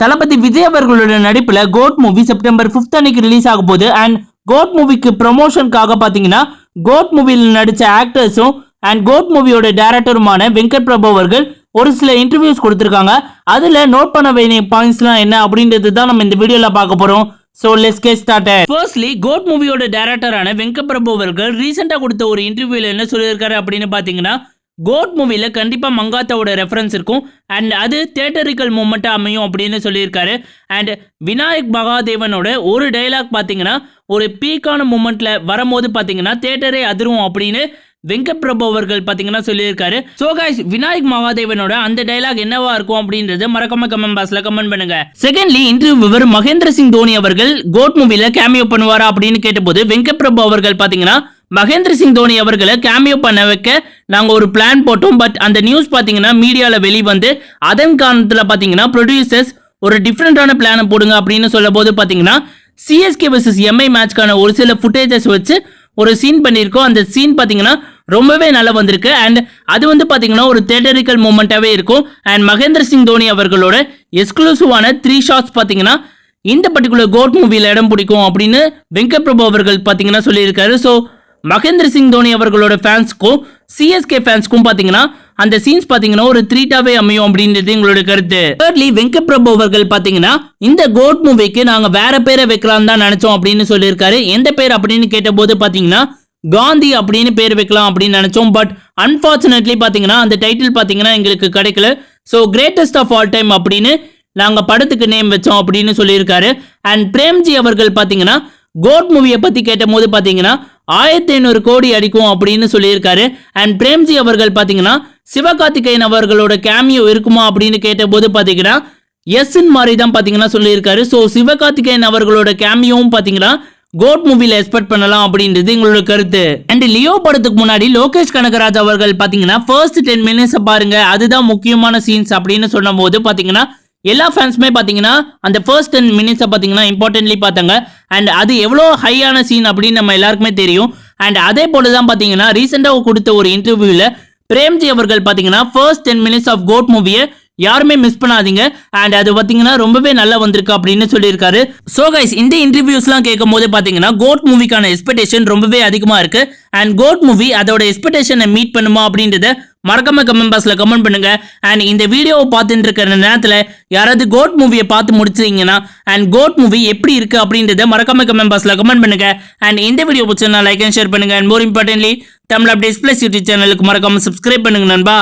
தளபதி விஜய் அவர்களோட நடிப்பில் GOAT movie September fifth அன்னைக்கு ரிலீஸ் ஆக போகுது. அண்ட் கோட் மூவிக்கு ப்ரமோஷனுக்காக பார்த்தீங்கன்னா கோட் மூவியில் நடிச்ச ஆக்டர்ஸும் அண்ட் கோட் மூவியோட டேரக்டருமான வெங்கட் பிரபு அவர்கள் ஒரு சில இன்டர்வியூஸ் கொடுத்துருக்காங்க. அதுல நோட் பண்ண வேண்டிய பாயிண்ட்ஸ்லாம் என்ன அப்படின்றது தான் நம்ம இந்த வீடியோவில் பார்க்க போறோம். So let's get start firstly GOAT மூவியோட டேரக்டரான வெங்கட் பிரபு அவர்கள் ரீசெண்டாக கொடுத்த ஒரு இன்டர்வியூவில் என்ன சொல்லியிருக்காரு அப்படின்னு பார்த்தீங்கன்னா கோட் மூவியில் கண்டிப்பாக மங்காத்தாவோட ரெஃபரன்ஸ் இருக்கும். அண்ட் அது தேட்டரிக்கல் மூமெண்ட்டாக அமையும் அப்படின்னு சொல்லியிருக்காரு. அண்ட் விநாயக் மகாதேவனோட ஒரு டைலாக் பார்த்தீங்கன்னா ஒரு பீக்கான மூமெண்ட்டில் வரும்போது பார்த்தீங்கன்னா தேட்டரே அதிரும் அப்படின்னு வெங்கப்பிரபு அவர்கள் பார்த்தீங்கன்னா சொல்லியிருக்காரு. ஸோ கைஸ் விநாயக் மகாதேவனோட அந்த டைலாக் என்னவா இருக்கும் அப்படின்றத மறக்காம கமெண்ட் பாக்ஸ்ல கமெண்ட் பண்ணுங்க. செகண்ட்லி இன்டர்வியூவர் மகேந்திர சிங் தோனி அவர்கள் கோட் மூவில கேமியோ பண்ணுவாரா அப்படின்னு கேட்டபோது வெங்கப்பிரபு அவர்கள் பார்த்தீங்கன்னா மகேந்திர சிங் தோனி அவர்களை கேமியோ பண்ண வைக்க நாங்கள் ஒரு பிளான் போட்டோம். பட் அந்த நியூஸ் பார்த்தீங்கன்னா மீடியாவில் வெளிவந்து அதன் காரணத்தில் பார்த்தீங்கன்னா ப்ரொடியூசர்ஸ் ஒரு டிஃப்ரெண்ட்டான பிளானை போடுங்க அப்படின்னு சொல்ல போது பார்த்தீங்கன்னா சிஎஸ்கே வர்சஸ் எம்ஐ மேட்ச்க்கான ஒரு சில ஃபுட்டேஜஸ் வச்சு ஒரு சீன் பண்ணியிருக்கோம். அந்த சீன் பார்த்தீங்கன்னா ரொம்பவே நல்லா வந்திருக்கு. அண்ட் அது வந்து பார்த்தீங்கன்னா ஒரு தேட்டரிக்கல் மூமெண்ட்டாகவே இருக்கும். அண்ட் மகேந்திர சிங் தோனி அவர்களோட எக்ஸ்க்ளூசிவான த்ரீ ஷாட்ஸ் பார்த்தீங்கன்னா இந்த பர்டிகுலர் கோட் மூவியில் இடம் பிடிக்கும் அப்படின்னு வெங்கட் பிரபு அவர்கள் பார்த்தீங்கன்னா சொல்லியிருக்காரு. ஸோ மகேந்திர சிங் தோனி அவர்களோட ஃபேன்ஸ்க்கும் சிஎஸ்கே ஃபேன்ஸ்க்கும் பார்த்தீங்கன்னா அந்த சீன்ஸ் பார்த்தீங்கன்னா ஒரு த்ரீட்டாவே அமையும் அப்படின்றது எங்களோட கருத்து. தேர்ட்லி வெங்கட் பிரபு அவர்கள் பார்த்தீங்கன்னா இந்த கோட் மூவிக்கு நாங்கள் வேற பேரை வைக்கலாம் தான் நினைச்சோம் அப்படின்னு சொல்லியிருக்காரு. எந்த பேர் அப்படின்னு கேட்டபோது பார்த்தீங்கன்னா காந்தி அப்படின்னு பேர் வைக்கலாம் அப்படின்னு நினைச்சோம். பட் அன்பார்ச்சுனேட்லி பார்த்தீங்கன்னா அந்த டைட்டில் பார்த்தீங்கன்னா எங்களுக்கு கிடைக்கல. So greatest of all time அப்படின்னு நாங்கள் படத்துக்கு நேம் வச்சோம் அப்படின்னு சொல்லியிருக்காரு. அண்ட் பிரேம்ஜி அவர்கள் பார்த்தீங்கன்னா கோட் மூவியை பற்றி கேட்டபோது பார்த்தீங்கன்னா ஆயிரத்தி ஐநூறு கோடி அடிக்கும் அப்படின்னு சொல்லியிருக்காரு. அண்ட் பிரேம்ஜி அவர்கள் பார்த்தீங்கன்னா சிவகார்த்திகேயன் அவர்களோட கேமியோ இருக்குமா அப்படின்னு கேட்டபோது பார்த்தீங்கன்னா எஸ்ன்னு மாதிரி தான் பார்த்தீங்கன்னா சொல்லியிருக்காரு. ஸோ சிவகார்த்திகேயன் அவர்களோட கேமியோவும் பார்த்தீங்கன்னா கோட் மூவில எக்ஸ்பெக்ட் பண்ணலாம் அப்படின்றது எங்களோட கருத்து. அண்ட் லியோ படத்துக்கு முன்னாடி லோகேஷ் கனகராஜ் அவர்கள் பாத்தீங்கன்னா ஃபர்ஸ்ட் டென் மினிட்ஸ் பாருங்க அதுதான் முக்கியமான சீன்ஸ் அப்படின்னு சொன்னபோது பாத்தீங்கன்னா எல்லா ஃபேன்ஸுமே பார்த்தீங்கன்னா அந்த ஃபர்ஸ்ட் டென் மினிட்ஸை பார்த்தீங்கன்னா இம்பார்ட்டன்ட்லி பார்த்தாங்க. அண்ட் அது எவ்வளோ ஹையான சீன் அப்படின்னு நம்ம எல்லாருக்குமே தெரியும். அண்ட் அதே போல தான் பார்த்தீங்கன்னா ரீசெண்டாக கொடுத்த ஒரு இன்டர்வியூவில் பிரேம்ஜி அவர்கள் பார்த்தீங்கன்னா first ten minutes of GOAT மூவியை யாருமே மிஸ் பண்ணாதீங்க. அண்ட் அது பார்த்தீங்கன்னா ரொம்பவே நல்லா வந்திருக்கு அப்படின்னு சொல்லியிருக்காரு. ஸோ கைஸ் இந்த இன்டர்வியூஸ்லாம் கேட்கும் போது பார்த்தீங்கன்னா கோட் மூவிக்கான எக்ஸ்பெக்டேஷன் ரொம்பவே அதிகமாக இருக்கு. அண்ட் கோட் மூவி அதோட எக்ஸ்பெக்டேஷனை மீட் பண்ணுமா அப்படின்றத மறக்காம கமெண்ட் பாக்ஸில் கமெண்ட் பண்ணுங்க. அண்ட் இந்த வீடியோவை பார்த்துட்டு இருக்கிற நேரத்தில் யாராவது கோட் மூவியை பார்த்து முடிச்சிங்கன்னா அண்ட் கோட் மூவி எப்படி இருக்கு அப்படின்றத மறக்காம கமெண்ட் பாக்ஸில் கமெண்ட் பண்ணுங்க. அண்ட் இந்த வீடியோ பிடிச்சா லைக் அண்ட் ஷேர் பண்ணுங்க. And more importantly Tamil updates plus YouTube சேனலுக்கு மறக்காம சப்ஸ்கிரைப் பண்ணுங்க நண்பா.